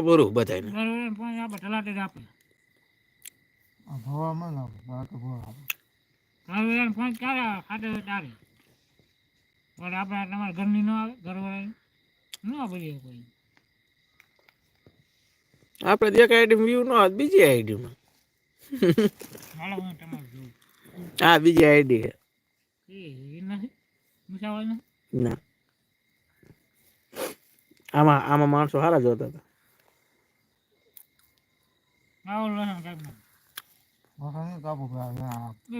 પૂરું બધાને આપણે. તમારા ઘરની ન આવે ઘરવાળાની. ન ભરીએ કોઈ. આપણે એક આઈડી વ્યૂ નો હોત બીજી આઈડી માં. હું બીજી આઈડી છે. ના. આમાં આમાં માણસો સારા જોતા હતા. આવો લસણ કાપુ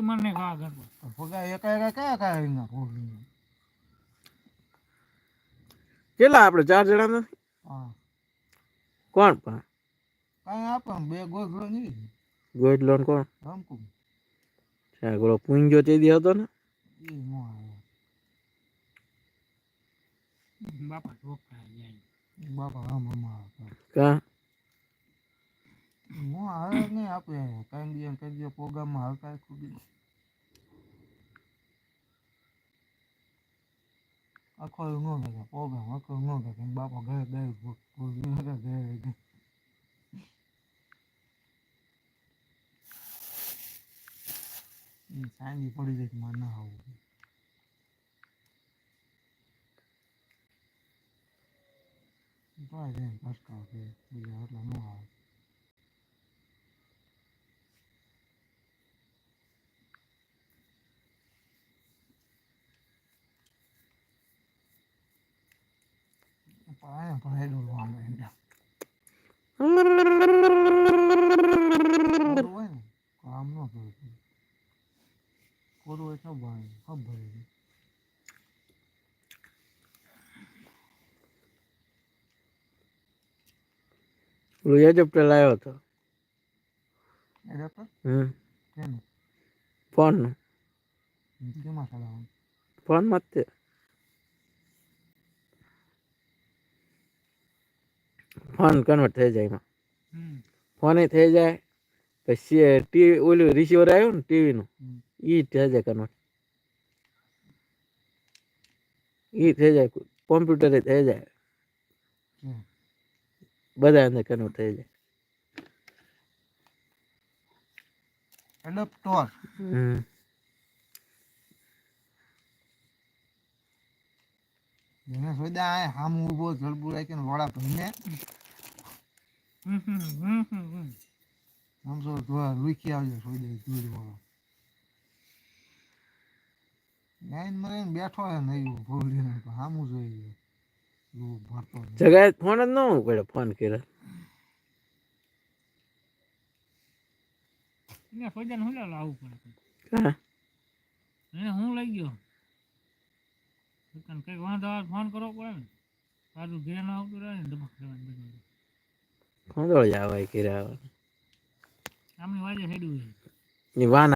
મને ખાવા પર. ફોગા એકા એકા કયા કયા ફોગી કેટલા આપણે ચાર જણા નથી હા. કોણ પણ? કાંઈ આપે આમ બે ગોખલો નહીં લોન કોણ? રમકું. હા પેલો પૂંજો તે દી હતો ને? એ મો બાપા બાપા કા? આવે જ નહીં આપે. કાંઈ બી એમ કહી દે પ્રોગ્રામમાં હાલતા ખુદી આખો નો લાગે પ્રોગ્રામ આખો નો લાગે બાપા ઘરે ગયે ઘરે ઘરે સાંજી પડી જાય મારે ના આવું ભાઈ જાય પસકાવ કે બીજા એટલા ન આવે. કોરું હોય ને કામ ન કરતું કોરું હોય તો. ભાઈ ખબર છે પેલું એજપ્ટ લાવ્યો હતો ફોન ફોનમાં તે. ફોન કન્વર્ટ થઈ જાય એમાં. ફોન થઈ જાય પછી ટીવી ઓલું રિસીવર આવ્યું ને ટીવીનું એ થઈ જાય કન્વર્ટ એ થઈ જાય કોમ્પ્યુટરે થઈ જાય. બધા અંદર કન્વર્ટ થઈ જાય. એડપ્ટર હમ. એને સોદા આ હામ ઊભો જળબુ રાખીને વાળા ભરીને હમ હમ હમ હમ હમ આમ તો જોવા રૂખી આવજો સોદા દૂધ વાળો લાઈનમાં બેઠો હે નહીં ભૂલીને તો જોઈએ લૂ ભરતો જગાએ ફોન જ ન પડે ફોન કર્યો. એને ફોજાને હું લેવા આવવું પડે હા. હું લઈ ગયો? કંઈક વાંધો ફોન કરવો પડે ને. પાછું ઘેર ન આવતું રહે ને બધું. ખોદળ જ આવે. કર્યા આમની વાજે હેડ્યું છે. ની વાન